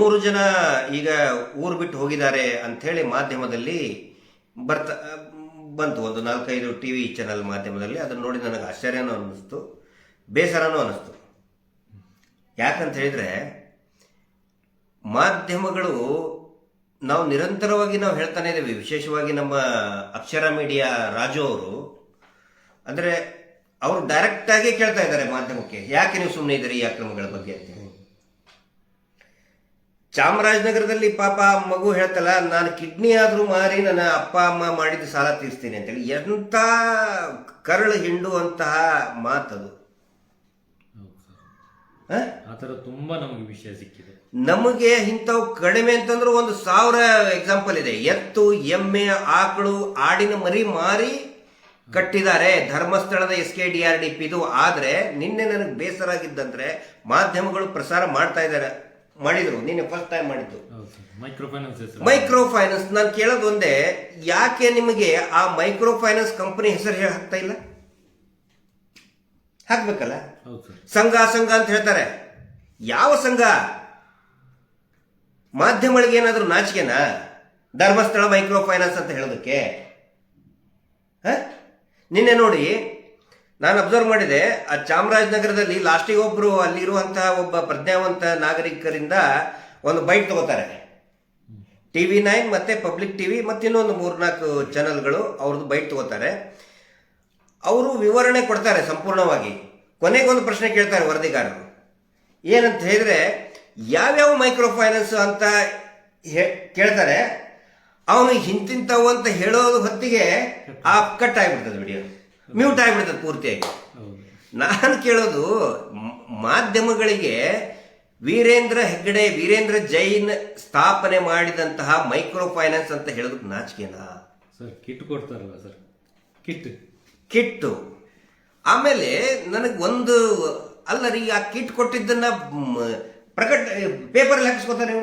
ಮೂರು ಜನ ಈಗ ಊರು ಬಿಟ್ಟು ಹೋಗಿದ್ದಾರೆ ಅಂಥೇಳಿ ಮಾಧ್ಯಮದಲ್ಲಿ ಬರ್ತಾ, ಬಂತು ಒಂದು ನಾಲ್ಕೈದು ಟಿ ವಿ ಚಾನಲ್ ಮಾಧ್ಯಮದಲ್ಲಿ. ಅದನ್ನು ನೋಡಿ ನನಗೆ ಆಶ್ಚರ್ಯನೂ ಅನ್ನಿಸ್ತು, ಬೇಸರನೂ ಅನ್ನಿಸ್ತು. ಯಾಕಂತ ಹೇಳಿದ್ರೆ, ಮಾಧ್ಯಮಗಳು ನಾವು ನಿರಂತರವಾಗಿ ನಾವು ಹೇಳ್ತಾನೆ ಇದ್ದೀವಿ. ವಿಶೇಷವಾಗಿ ನಮ್ಮ ಅಕ್ಷರ ಮೀಡಿಯಾ ರಾಜು ಅವರು. ಅಂದರೆ ಅವರು ಡೈರೆಕ್ಟಾಗಿ ಕೇಳ್ತಾ ಇದ್ದಾರೆ ಮಾಧ್ಯಮಕ್ಕೆ. ಯಾಕೆ ನೀವು ಸುಮ್ಮನೆ ಇದ್ದೀರಿ ಈ ಅಕ್ರಮಗಳ ಬಗ್ಗೆ ಅಂತ ಚಾಮರಾಜನಗರದಲ್ಲಿ ಪಾಪ ಮಗು ಹೇಳ್ತಲ್ಲ ನಾನು ಕಿಡ್ನಿ ಆದರೂ ಮಾರಿ ನನ್ನ ಅಪ್ಪ ಅಮ್ಮ ಮಾಡಿದ ಸಾಲ ತೀರಿಸ್ತೀನಿ ಅಂತೇಳಿ. ಎಂಥ ಕರಳು ಹಿಂಡುವಂತಹ ಮಾತದು? ಆ ಥರ ತುಂಬಾ ನಮಗೆ ವಿಷಯ ಸಿಕ್ಕಿದೆ. ನಮಗೆ ಇಂಥವು ಕಡಿಮೆ ಅಂತಂದ್ರೆ ಒಂದು ಸಾವಿರ ಎಕ್ಸಾಂಪಲ್ ಇದೆ. ಎತ್ತು ಎಮ್ಮೆ ಆಕಳು ಆಡಿನ ಮರಿ ಮಾರಿ ಕಟ್ಟಿದ್ದಾರೆ ಧರ್ಮಸ್ಥಳದ S K D R D P ಇದು ಆದ್ರೆ ನಿನ್ನೆ ನನಗೆ ಬೇಸರ ಆಗಿದ್ದಂದ್ರೆ ಮಾಧ್ಯಮಗಳು ಪ್ರಸಾರ ಮಾಡ್ತಾ ಇದ್ದಾರೆ. ಮಾಡಿದ್ರು ನಿನ್ನೆ ಫಸ್ಟ್ ಟೈಮ್ ಮಾಡಿದ್ದು. ಮೈಕ್ರೋ ಫೈನಾನ್ಸ್ ಮೈಕ್ರೋ ಫೈನಾನ್ಸ್ ನಾನು ಕೇಳೋದು ಒಂದೇ ಯಾಕೆ ನಿಮಗೆ ಆ ಮೈಕ್ರೋ ಫೈನಾನ್ಸ್ ಕಂಪನಿ ಹೆಸರು ಹೇಳಿ ಹಾಕ್ತಾ ಇಲ್ಲ? ಹಾಕ್ಬೇಕಲ್ಲ? ಸಂಘ ಸಂಘ ಅಂತ ಹೇಳ್ತಾರೆ. ಯಾವ ಸಂಘ? ಮಾಧ್ಯಮಗಳಿಗೆ ಏನಾದರೂ ನಾಚಿಕೆನಾ? ಧರ್ಮಸ್ಥಳ ಮೈಕ್ರೋ ಫೈನಾನ್ಸ್ ಅಂತ ಹೇಳೋದಕ್ಕೆ. ಹ? ನಿನ್ನೆ ನೋಡಿ ನಾನು ಅಬ್ಸರ್ವ್ ಮಾಡಿದೆ, ಆ ಚಾಮರಾಜನಗರದಲ್ಲಿ ಲಾಸ್ಟಿಗೆ ಒಬ್ಬರು ಅಲ್ಲಿರುವಂತಹ ಒಬ್ಬ ಪ್ರಜ್ಞಾವಂತ ನಾಗರಿಕರಿಂದ ಒಂದು ಬೈಟ್ ತಗೋತಾರೆ. ಟಿ ವಿ ನೈನ್ ಮತ್ತೆ ಪಬ್ಲಿಕ್ ಟಿವಿ ಮತ್ತೆ ಇನ್ನೊಂದು ಮೂರ್ನಾಲ್ಕು ಚಾನಲ್ಗಳು ಅವ್ರದ್ದು ಬೈಟ್ ತಗೋತಾರೆ. ಅವರು ವಿವರಣೆ ಕೊಡ್ತಾರೆ ಸಂಪೂರ್ಣವಾಗಿ. ಕೊನೆಗೊಂದು ಪ್ರಶ್ನೆ ಕೇಳ್ತಾರೆ ವರದಿಗಾರರು. ಏನಂತ ಹೇಳಿದ್ರೆ, ಯಾವ್ಯಾವ ಮೈಕ್ರೋ ಫೈನಾನ್ಸ್ ಅಂತ ಕೇಳ್ತಾರೆ, ಅವನು ಹಿಂತಿಂತವು ಅಂತ ಹೇಳೋದು ಹೊತ್ತಿಗೆ ಆ ಕಟ್ ಆಗಿಬಿಡ್ತದೆ ವಿಡಿಯೋ ಮ್ಯೂಟ್ ಆಗಿಬಿಡ್ತದೆ ಪೂರ್ತಿಯಾಗಿ. ನಾನು ಕೇಳೋದು ಮಾಧ್ಯಮಗಳಿಗೆ ವೀರೇಂದ್ರ ಹೆಗ್ಗಡೆ ವೀರೇಂದ್ರ ಜೈನ್ ಸ್ಥಾಪನೆ ಮಾಡಿದಂತಹ ಮೈಕ್ರೋ ಫೈನಾನ್ಸ್ ಅಂತ ಹೇಳೋದಕ್ಕೆ ನಾಚಿಕೆನಾ? ಸರ್ ಕಿಟ್ ಕೊಡ್ತಾರಲ್ಲ ಸರ್. ಕಿಟ್. ಕಿಟ್ಟು. ಆಮೇಲೆ ನನಗೆ ಒಂದು ಅಲ್ಲ ರೀ ಆ ಕಿಟ್ ಕೊಟ್ಟಿದ್ದನ್ನ ಪ್ರಕಟ ಪೇಪರ್ ಹಾಕಿಸ್ಕೊತಾರೆ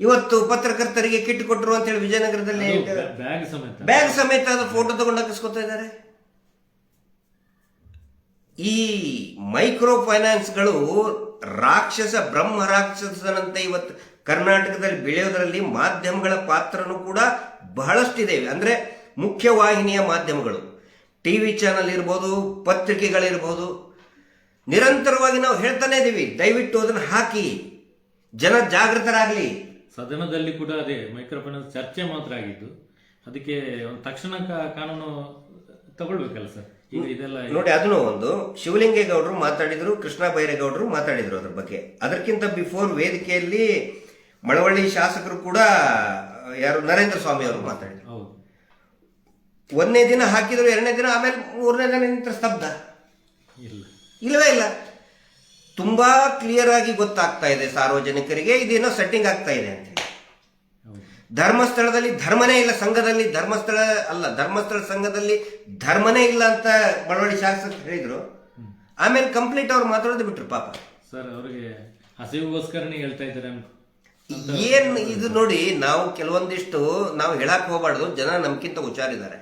ಇವತ್ತು ಪತ್ರಕರ್ತರಿಗೆ ಕಿಟ್ ಕೊಟ್ಟರು ಅಂತ ಹೇಳಿ ವಿಜಯನಗರದಲ್ಲಿ ಬ್ಯಾಗ್ ಸಮೇತ. ಬ್ಯಾಗ್ ಸಮೇತ ಅದು ಫೋಟೋ ತಗೊಂಡು ಹಾಕಿಸ್ಕೊತಾ ಇದ್ದಾರೆ. ಈ ಮೈಕ್ರೋ ಫೈನಾನ್ಸ್ಗಳು ರಾಕ್ಷಸ ಬ್ರಹ್ಮ ರಾಕ್ಷಸನಂತೆ ಇವತ್ತು ಕರ್ನಾಟಕದಲ್ಲಿ ಬೆಳೆಯೋದರಲ್ಲಿ ಮಾಧ್ಯಮಗಳ ಪಾತ್ರನೂ ಕೂಡ ಬಹಳಷ್ಟಿದೆ ಅಂದರೆ ಮುಖ್ಯವಾಹಿನಿಯ ಮಾಧ್ಯಮಗಳು. ಟಿ ವಿ ಚಾನಲ್ ಇರ್ಬೋದು, ಪತ್ರಿಕೆಗಳಿರ್ಬೋದು. ನಿರಂತರವಾಗಿ ನಾವು ಹೇಳ್ತಾನೆ ಇದ್ದೀವಿ ದಯವಿಟ್ಟು ಅದನ್ನು ಹಾಕಿ. ಜನ ಜಾಗೃತರಾಗಲಿ. ಸದನದಲ್ಲಿ ಕೂಡ ಅದೇ ಮೈಕ್ರೋ ಚರ್ಚೆ ಮಾತ್ರ ಆಗಿದ್ದು, ಅದಕ್ಕೆ ಒಂದು ತಕ್ಷಣ ಕಾನೂನು ತಗೊಳ್ಬೇಕಲ್ಲ ಸರ್? ನೋಡಿ ಅದನ್ನು ಒಂದು ಶಿವಲಿಂಗೇಗೌಡರು ಮಾತಾಡಿದ್ರು ಕೃಷ್ಣ ಬೈರೇಗೌಡರು ಮಾತಾಡಿದ್ರು ಅದ್ರ ಬಗ್ಗೆ. ಅದಕ್ಕಿಂತ ಬಿಫೋರ್ ವೇದಿಕೆಯಲ್ಲಿ ಮಳವಳ್ಳಿ ಶಾಸಕರು ಕೂಡ ಯಾರು ನರೇಂದ್ರ ಸ್ವಾಮಿ ಅವರು ಮಾತಾಡಿದ್ರು. ಒಂದನೇ ದಿನ ಹಾಕಿದ್ರು ಎರಡನೇ ದಿನ ಆಮೇಲೆ ಮೂರನೇ ದಿನ ನಿಂತ ಸ್ತಬ್ಧ. ಇಲ್ಲ. ಇಲ್ಲವೇ ಇಲ್ಲ. ತುಂಬಾ ಕ್ಲಿಯರ್ ಆಗಿ ಗೊತ್ತಾಗ್ತಾ ಇದೆ ಸಾರ್ವಜನಿಕರಿಗೆ ಇದೇನೋ ಸೆಟ್ಟಿಂಗ್ ಆಗ್ತಾ ಇದೆ ಅಂತ ಧರ್ಮಸ್ಥಳದಲ್ಲಿ ಧರ್ಮನೇ ಇಲ್ಲ ಸಂಘದಲ್ಲಿ ಧರ್ಮಸ್ಥಳ ಅಲ್ಲ ಧರ್ಮಸ್ಥಳ ಸಂಘದಲ್ಲಿ ಧರ್ಮನೇ ಇಲ್ಲ ಅಂತ ಬಡವಳ್ಳಿ ಶಾಸಕರು ಹೇಳಿದ್ರು. ಆಮೇಲೆ ಕಂಪ್ಲೀಟ್ ಅವ್ರು ಮಾತಾಡೋದು ಬಿಟ್ರು ಪಾಪ. ಸರ್ ಅವರಿಗೆ ಹಸಿವಿಗೋಸ್ಕರನೇ ಹೇಳ್ತಾ ಇದ್ದಾರೆ ಏನ್ ಇದು ನೋಡಿ ನಾವು ಕೆಲವೊಂದಿಷ್ಟು ನಾವು ಹೇಳಕ್ ಹೋಗ್ಬಾರ್ದು ಜನ ನಮ್ಗಿಂತ ಹುಷಾರಿದ್ದಾರೆ.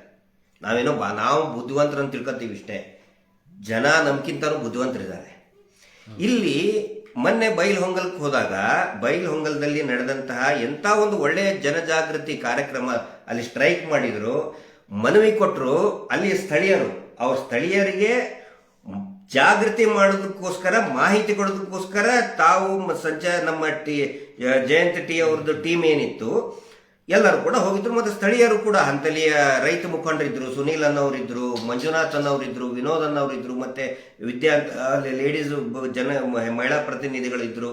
ನಾವೇನೋ ಬಾ ನಾವು ಬುದ್ಧಿವಂತರನ್ನು ತಿಳ್ಕೊತೀವಿ ಇಷ್ಟೇ. ಜನ ನಮ್ಗಿಂತನೂ ಬುದ್ಧಿವಂತರಿದ್ದಾರೆ. ಇಲ್ಲಿ ಮೊನ್ನೆ ಬೈಲ್ ಹೊಂಗಲ್ಕ್ ಹೋದಾಗ ಬೈಲ್ ಹೊಂಗಲ್ದಲ್ಲಿ ನಡೆದಂತಹ ಎಂತ ಒಂದು ಒಳ್ಳೆಯ ಜನಜಾಗೃತಿ ಕಾರ್ಯಕ್ರಮ ಅಲ್ಲಿ ಸ್ಟ್ರೈಕ್ ಮಾಡಿದ್ರು. ಮನವಿ ಕೊಟ್ಟರು ಅಲ್ಲಿ ಸ್ಥಳೀಯರು. ಅವ್ರ ಸ್ಥಳೀಯರಿಗೆ ಜಾಗೃತಿ ಮಾಡೋದಕ್ಕೋಸ್ಕರ, ಮಾಹಿತಿ ಕೊಡೋದಕ್ಕೋಸ್ಕರ ತಾವು ಸಂಜೆ ನಮ್ಮ ಟಿ ಜಯಂತ ಟಿ ಅವ್ರದ್ದು ಟೀಮ್ ಏನಿತ್ತು. ಎಲ್ಲರೂ ಕೂಡ ಹೋಗಿದ್ರು ಮತ್ತೆ ಸ್ಥಳೀಯರು ಕೂಡ ಹಂತಲಿಯ ರೈತ ಮುಖಂಡರಿದ್ರು ಸುನೀಲ್ ಅನ್ನೋರಿದ್ರು ಮಂಜುನಾಥ್ ಅನ್ನೋರಿದ್ರು ವಿನೋದ್ ಅನ್ನೋರಿದ್ರು ಮತ್ತೆ ವಿದ್ಯಾ ಅಲ್ಲಿ ಲೇಡೀಸ್ ಜನ ಮಹಿಳಾ ಪ್ರತಿನಿಧಿಗಳಿದ್ರು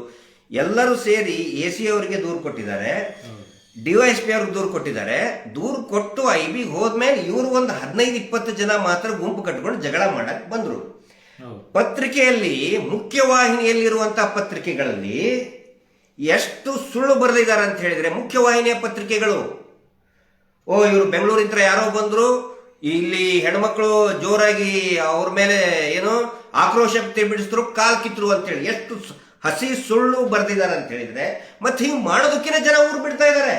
ಎಲ್ಲರೂ ಸೇರಿ ಎ ಸಿ ಅವರಿಗೆ ದೂರು ಕೊಟ್ಟಿದ್ದಾರೆ. ಡಿವೈಎಸ್ಪಿ ಅವ್ರಿಗೆ ದೂರು ಕೊಟ್ಟಿದ್ದಾರೆ. ದೂರು ಕೊಟ್ಟು ಐ ಬಿ ಹೋದ್ಮೇಲೆ ಇವರು ಒಂದು ಹದಿನೈದು ಇಪ್ಪತ್ತು ಜನ ಮಾತ್ರ ಗುಂಪು ಕಟ್ಕೊಂಡು ಜಗಳ ಮಾಡಕ್ ಬಂದ್ರು. ಪತ್ರಿಕೆಯಲ್ಲಿ ಮುಖ್ಯವಾಹಿನಿಯಲ್ಲಿರುವಂತಹ ಪತ್ರಿಕೆಗಳಲ್ಲಿ ಎಷ್ಟು ಸುಳ್ಳು ಬರೆದಿದ್ದಾರೆ ಅಂತ ಹೇಳಿದ್ರೆ ಮುಖ್ಯವಾಹಿನಿಯ ಪತ್ರಿಕೆಗಳು. ಓ ಇವರು ಬೆಂಗಳೂರಿಂದ ಯಾರೋ ಬಂದ್ರು ಇಲ್ಲಿ ಹೆಣ್ಮಕ್ಳು ಜೋರಾಗಿ ಅವ್ರ ಮೇಲೆ ಏನು ಆಕ್ರೋಶ ಬಿಡಿಸಿದ್ರು ಕಾಲ್ ಕಿತ್ರು ಅಂತ ಹೇಳಿ. ಎಷ್ಟು ಹಸಿ ಸುಳ್ಳು ಬರೆದಿದ್ದಾರೆ ಅಂತ ಹೇಳಿದ್ರೆ ಮತ್ತೆ ಹಿಂಗೆ ಮಾಡೋದಕ್ಕಿಂತ ಜನ ಊರು ಬಿಡ್ತಾ ಇದ್ದಾರೆ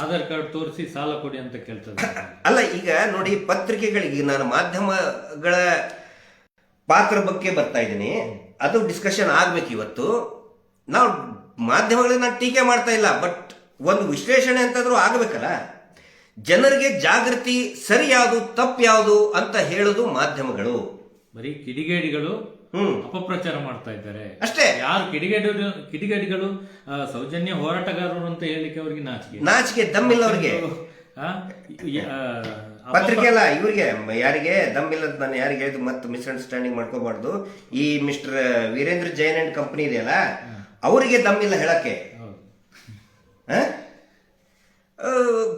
ಆಧಾರ್ ಕಾರ್ಡ್ ತೋರಿಸಿ ಸಾಲ ಕೊಡಿ ಅಂತ ಕೇಳ್ತಾರೆ ಅಲ್ಲ ಈಗ ನೋಡಿ ಪತ್ರಿಕೆಗಳಿಗೆ ನಾನು ಮಾಧ್ಯಮಗಳ ಪಾತ್ರ ಬಗ್ಗೆ ಬರ್ತಾ ಇದ್ದೀನಿ. ಅದು ಡಿಸ್ಕಷನ್ ಆಗ್ಬೇಕು ಇವತ್ತು. ನಾವು ಮಾಧ್ಯಮಗಳನ್ನ ನಾನು ಟೀಕೆ ಮಾಡ್ತಾ ಇಲ್ಲ ಬಟ್ ಒಂದು ವಿಶ್ಲೇಷಣೆ ಅಂತಾದ್ರೂ ಆಗಬೇಕಲ್ಲ? ಜನರಿಗೆ ಜಾಗೃತಿ ಸರಿ ಯಾವುದು ತಪ್ಪು ಯಾವುದು ಅಂತ ಹೇಳೋದು ಮಾಧ್ಯಮಗಳು. ಬರೀ ಕಿಡಿಗೇಡಿಗಳು ಹ್ಮ್. ಅಪಪ್ರಚಾರ ಮಾಡ್ತಾ ಇದ್ದಾರೆ. ಅಷ್ಟೇ. ಯಾರು ಕಿಡಿಗೇಡಿಗಳು ಕಿಡಿಗೇಡಿಗಳು ಸೌಜನ್ಯ ಹೋರಾಟಗಾರರು ಅಂತ ಹೇಳಿಕ್ಕೆ ಅವರಿಗೆ ನಾಚಿಕೆ. ನಾಚಿಕೆ ದಮ್ಮಿಲ್ಲ ಅವ್ರಿಗೆ. ಪತ್ರಿಕೆ ಅಲ್ಲ ಇವ್ರಿಗೆ ಯಾರಿಗೆ ದಮ್ಮಿಲ್ಲದ ನಾನು ಯಾರಿಗೆ ಹೇಳಿದ್ದು ಮತ್ತೆ ಮಿಸ್ಅಂಡರ್ಸ್ಟ್ಯಾಂಡಿಂಗ್ ಮಾಡ್ಕೋಬಾರ್ದು. ಈ mister Veerendra Jain and company ಇದೆಯಲ್ಲ ಅವರಿಗೆ ದಮ್ಮಿಲ್ಲ ಹೇಳಕ್ಕೆ.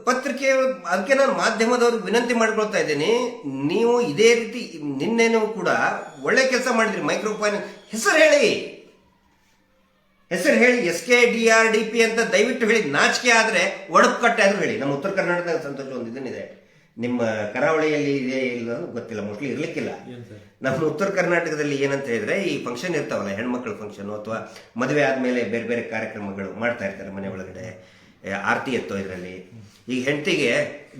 ಪತ್ರಿಕೆ ಅದಕ್ಕೆ ನಾನು ಮಾಧ್ಯಮದವ್ರಿಗೆ ವಿನಂತಿ ಮಾಡ್ಕೊಳ್ತಾ ಇದ್ದೀನಿ. ನೀವು ಇದೇ ರೀತಿ ನಿನ್ನೆನೂ ಕೂಡ ಒಳ್ಳೆ ಕೆಲಸ ಮಾಡಿದ್ರಿ. ಮೈಕ್ರೋ ಫೈನಾನ್ಸ್ ಹೆಸರು ಹೇಳಿ. ಹೆಸರು ಹೇಳಿ. S K D R D P ಅಂತ ದಯವಿಟ್ಟು ಹೇಳಿ. ನಾಚಿಕೆ ಆದರೆ ಒಡಪು ಕಟ್ಟೆ ಅಂದ್ರೆ ಹೇಳಿ. ನಮ್ಮ ಉತ್ತರ ಕರ್ನಾಟಕದ ಸಂತೋಷ ಒಂದು ಇದನ್ನಿದೆ ನಿಮ್ಮ ಕರಾವಳಿಯಲ್ಲಿ ಇದೆ ಇಲ್ಲ ಗೊತ್ತಿಲ್ಲ ಮೋಸ್ಟ್ಲಿ ಇರ್ಲಿಕ್ಕಿಲ್ಲ. ನಮ್ಮ ಉತ್ತರ ಕರ್ನಾಟಕದಲ್ಲಿ ಏನಂತ ಹೇಳಿದ್ರೆ ಈ ಫಂಕ್ಷನ್ ಇರ್ತಾವಲ್ಲ ಹೆಣ್ಮಕ್ಳ ಫಂಕ್ಷನ್ ಅಥವಾ ಮದುವೆ ಆದ್ಮೇಲೆ ಬೇರೆ ಬೇರೆ ಕಾರ್ಯಕ್ರಮಗಳು ಮಾಡ್ತಾ ಇರ್ತಾರೆ ಮನೆ ಒಳಗಡೆ ಆರತಿ ಎತ್ತೋ ಇದರಲ್ಲಿ. ಈಗ ಹೆಂಡತಿಗೆ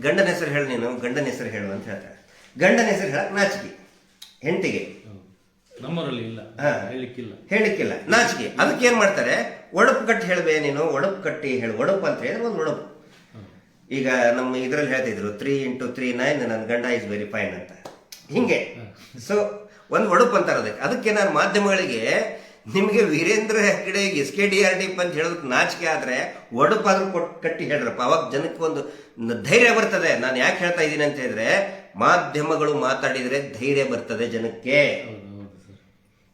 ಗಂಡನ ಹೆಸರು ಹೇಳು ನೀನು ಗಂಡನ ಹೆಸರು ಹೇಳು ಅಂತ ಹೇಳ್ತಾರೆ. ಗಂಡನ ಹೆಸರು ಹೇಳಕ್ ನಾಚಿಕೆ. ಹೆಂಡತಿಗೆ. ನಮ್ಮರಲ್ಲಿ ಇಲ್ಲ. ಹೇಳಿಕ್ಕಿಲ್ಲ. ಹೇಳಿಕ್ಕಿಲ್ಲ. ನಾಚಿಕೆ. ಅದಕ್ಕೆ ಏನ್ ಮಾಡ್ತಾರೆ? ಒಡಪು ಕಟ್ಟಿ ಹೇಳ್ಬೇ ನೀನು ಒಡಪು ಕಟ್ಟಿ ಹೇಳು ಒಡಪು ಅಂತ ಹೇಳಿದ್ರೆ ಒಂದು ಒಡಪು. ಈಗ ನಮ್ಮ ಇದ್ರಲ್ಲಿ ಹೇಳ್ತಿದ್ರು ತ್ರೀ ಇಂಟು ತ್ರೀ ನೈನ್ ನನ್ನ ಗಂಡ ಇಸ್ ವೆರಿ ಫೈನ್ ಅಂತ. ಹಿಂಗೆ. ಸೊ ಒಂದು ಒಡಪು ಅಂತಾರೆ ಅದಕ್ಕೆ ಅದಕ್ಕೆ ನಾನು ಮಾಧ್ಯಮಗಳಿಗೆ ನಿಮಗೆ Veerendra Heggade S K D R D ಅಂತ ಹೇಳೋದಕ್ಕೆ ನಾಚಿಕೆ ಆದರೆ ಒಡಪಾದ್ರೂ ಕೊಟ್ಟು ಕಟ್ಟಿ ಹೇಳ್ರಪ್ಪ. ಅವಾಗ ಜನಕ್ಕೆ ಒಂದು ಧೈರ್ಯ ಬರ್ತದೆ. ನಾನು ಯಾಕೆ ಹೇಳ್ತಾ ಇದ್ದೀನಿ ಅಂತ ಹೇಳಿದ್ರೆ ಮಾಧ್ಯಮಗಳು ಮಾತಾಡಿದರೆ ಧೈರ್ಯ ಬರ್ತದೆ ಜನಕ್ಕೆ.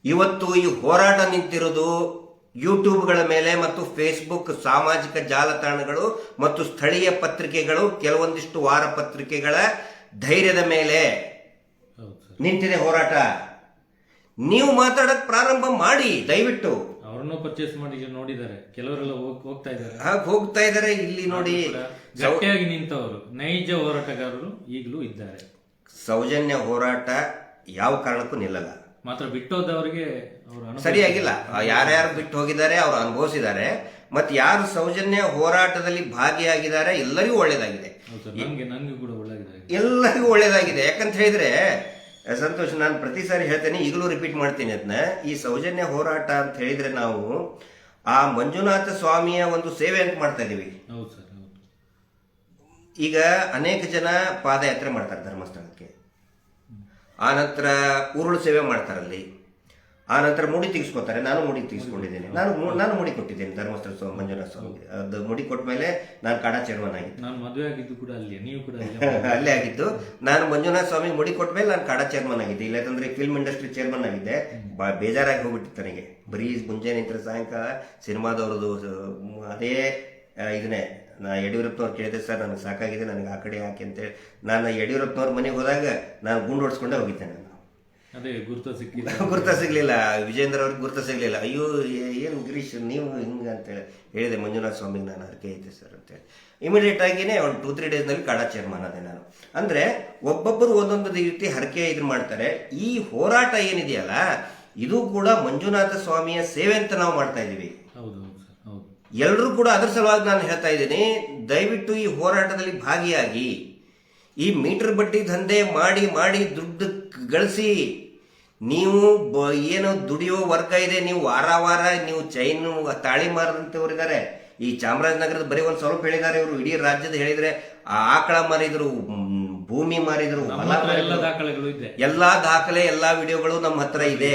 ಇವತ್ತು ಈ ಹೋರಾಟ ನಿಂತಿರೋದು ಯೂಟ್ಯೂಬ್ಗಳ ಮೇಲೆ ಮತ್ತು ಫೇಸ್ಬುಕ್ ಸಾಮಾಜಿಕ ಜಾಲತಾಣಗಳು ಮತ್ತು ಸ್ಥಳೀಯ ಪತ್ರಿಕೆಗಳು ಕೆಲವೊಂದಿಷ್ಟು ವಾರ ಪತ್ರಿಕೆಗಳ ಧೈರ್ಯದ ಮೇಲೆ ನಿಂತಿದೆ ಹೋರಾಟ. ನೀವು ಮಾತಾಡಕ್ ಪ್ರಾರಂಭ ಮಾಡಿ ದಯವಿಟ್ಟು. ಅವರನ್ನು ಪರ್ಚೇಸ್ ಮಾಡಿ ನೋಡಿದ್ದಾರೆ. ಕೆಲವರೆಲ್ಲ ಹೋಗ್- ಹೋಗ್ತಾ ಇದ್ದಾರೆ. ಹಾಗೆ ಹೋಗ್ತಾ ಇದ್ದಾರೆ ಇಲ್ಲಿ ನೋಡಿ. ಗಟ್ಟಿಯಾಗಿ ನಿಂತವರು ನೈಜ ಹೋರಾಟಗಾರರು ಈಗಲೂ ಇದ್ದಾರೆ. ಸೌಜನ್ಯ ಹೋರಾಟ ಯಾವ ಕಾರಣಕ್ಕೂ ನಿಲ್ಲಲ್ಲ. ಮಾತ್ರ ಬಿಟ್ಟೋದವರಿಗೆ ಸರಿಯಾಗಿಲ್ಲ. ಯಾರ್ಯಾರು ಬಿಟ್ಟು ಹೋಗಿದ್ದಾರೆ ಅವರು ಅನುಭವಿಸಿದ್ದಾರೆ. ಮತ್ತೆ ಯಾರು ಸೌಜನ್ಯ ಹೋರಾಟದಲ್ಲಿ ಭಾಗಿಯಾಗಿದ್ದಾರೆ ಎಲ್ಲರಿಗೂ ಒಳ್ಳೇದಾಗಿದೆ. ಎಲ್ಲರಿಗೂ ಒಳ್ಳೇದಾಗಿದೆ. ಯಾಕಂತ ಹೇಳಿದ್ರೆ ಸಂತೋಷ್ ನಾನು ಪ್ರತಿ ಸಾರಿ ಹೇಳ್ತೇನೆ ಈಗಲೂ ರಿಪೀಟ್ ಮಾಡ್ತೀನಿ ಅದನ್ನ ಈ ಸೌಜನ್ಯ ಹೋರಾಟ ಅಂತ ಹೇಳಿದ್ರೆ ನಾವು ಆ ಮಂಜುನಾಥ ಸ್ವಾಮಿಯ ಒಂದು ಸೇವೆ ಅಂತ ಮಾಡ್ತಾ ಇದೀವಿ ಈಗ ಅನೇಕ ಜನ ಪಾದಯಾತ್ರೆ ಮಾಡ್ತಾರೆ ಧರ್ಮಸ್ಥಳಕ್ಕೆ. ಆ ನಂತರ ಉರುಳು ಸೇವೆ ಮಾಡ್ತಾರಲ್ಲಿ. ಆ ನಂತರ ಮುಡಿ ತೆಗೆಸ್ಕೊತಾರೆ. ನಾನು ಮುಡಿ ತೆಗೆಸ್ಕೊಂಡಿದ್ದೇನೆ. ನಾನು ನಾನು ಮುಡಿ ಕೊಟ್ಟಿದ್ದೇನೆ ಧರ್ಮಸ್ಥಳ ಸ್ವಾಮಿ ಮಂಜುನಾಥ ಸ್ವಾಮಿ ಅದು ಮುಡಿ ಕೊಟ್ಟ ಮೇಲೆ ನಾನು ಕಾಡಾ ಚೇರ್ಮನ್ ಆಗಿದ್ದೆ. ನಾನು ಮದುವೆ ಆಗಿದ್ದು ಕೂಡ ಅಲ್ಲಿ ನೀವು ಕೂಡ ಅಲ್ಲಿ ಆಗಿದ್ದು. ನಾನು ಮಂಜುನಾಥ ಸ್ವಾಮಿ ಮುಡಿ ಕೊಟ್ಟ ಮೇಲೆ ನಾನು ಕಾಡಾ ಚೇರ್ಮನ್ ಆಗಿದ್ದೆ. ಇಲ್ಲಾಂದ್ರೆ ಫಿಲ್ಮ್ ಇಂಡಸ್ಟ್ರಿ ಚೇರ್ಮನ್ ಆಗಿದ್ದೆ. ಬೇಜಾರಾಗಿ ಹೋಗ್ಬಿಟ್ಟಿತ್ತು ನನಗೆ. ಬರೀ ಮುಂಜಾನೆ ಇದ್ರೆ ಸಾಯಂಕಾಲ ಸಿನಿಮಾದವ್ರದ್ದು ಅದೇ ಇದನ್ನೇ. ನಾ ಯಡಿಯೂರಪ್ಪನವ್ರು ಕೇಳಿದೆ ಸರ್ ನನಗೆ ಸಾಕಾಗಿದೆ ನನಗೆ ಆ ಕಡೆ ಯಾಕೆ ಅಂತೇಳಿ. ನಾನು ಯಡಿಯೂರಪ್ಪನವ್ರ ಮನೆಗೆ ಹೋದಾಗ ನಾನು ಗುಂಡು ಹೊಡ್ಸ್ಕೊಂಡೇ ಹೋಗಿದ್ದೆ ನಾನು. ಅದೇ ಗುರುತ ಸಿಕ್ಕಿಲ್ಲ. ಗುರುತ ಸಿಗ್ಲಿಲ್ಲ. ವಿಜೇಂದ್ರ ಅವ್ರಿಗೆ ಗುರುತ ಸಿಗ್ಲಿಲ್ಲ. ಅಯ್ಯೋ ಏನು ಗಿರೀಶ್ ನೀವು ಹಿಂಗೆ ಅಂತೇಳಿ ಹೇಳಿದೆ ಮಂಜುನಾಥ ಸ್ವಾಮಿಗೆ ನಾನು ಅರ್ಕೆ ಐತೆ ಸರ್ ಅಂತೇಳಿ ಇಮಿಡಿಯೇಟ್ ಆಗಿನೇ ಒಂದು ಟೂ ತ್ರೀ ಡೇಸ್ನಲ್ಲಿ ಕಾಡಾ ಚೇರ್ಮನ್ ಅದೇ ನಾನು. ಅಂದ್ರೆ ಒಬ್ಬೊಬ್ಬರು ಒಂದೊಂದು ರೀತಿ ಹರಕೆ ಇದ್ರ ಮಾಡ್ತಾರೆ. ಈ ಹೋರಾಟ ಏನಿದೆಯಲ್ಲ ಇದು ಕೂಡ ಮಂಜುನಾಥ ಸ್ವಾಮಿಯ ಸೇವೆ ಅಂತ ನಾವು ಮಾಡ್ತಾ ಸರ್ ಹೌದು. ಎಲ್ಲರೂ ಕೂಡ ಅದರ ಸಲುವಾಗಿ ನಾನು ಹೇಳ್ತಾ ಇದ್ದೀನಿ ದಯವಿಟ್ಟು ಈ ಹೋರಾಟದಲ್ಲಿ ಭಾಗಿಯಾಗಿ ಈ ಮೀಟರ್ ಬಡ್ಡಿ ದಂಧೆ ಮಾಡಿ ಮಾಡಿ ದುಡ್ಡು ಗಳಿಸಿ ನೀವು ಬ- ಏನು ದುಡಿಯೋ ವರ್ಗ ಇದೆ ನೀವು ವಾರ ವಾರ ನೀವು ಚೈನ್ ತಾಳಿ ಮಾರದಂತವ್ರಿದ್ದಾರೆ ಈ ಚಾಮರಾಜನಗರದ ಬರೀ ಒಂದು ಸ್ವಲ್ಪ ಹೇಳಿದ್ದಾರೆ ಇವರು ಇಡೀ ರಾಜ್ಯದ ಹೇಳಿದ್ರೆ ಆ ಆಕಳ ಮಾರಿದ್ರು ಭೂಮಿ ಮಾರಿದ್ರು ಎಲ್ಲಾ ದಾಖಲೆ ಎಲ್ಲಾ ವಿಡಿಯೋಗಳು ನಮ್ಮ ಹತ್ರ ಇದೆ.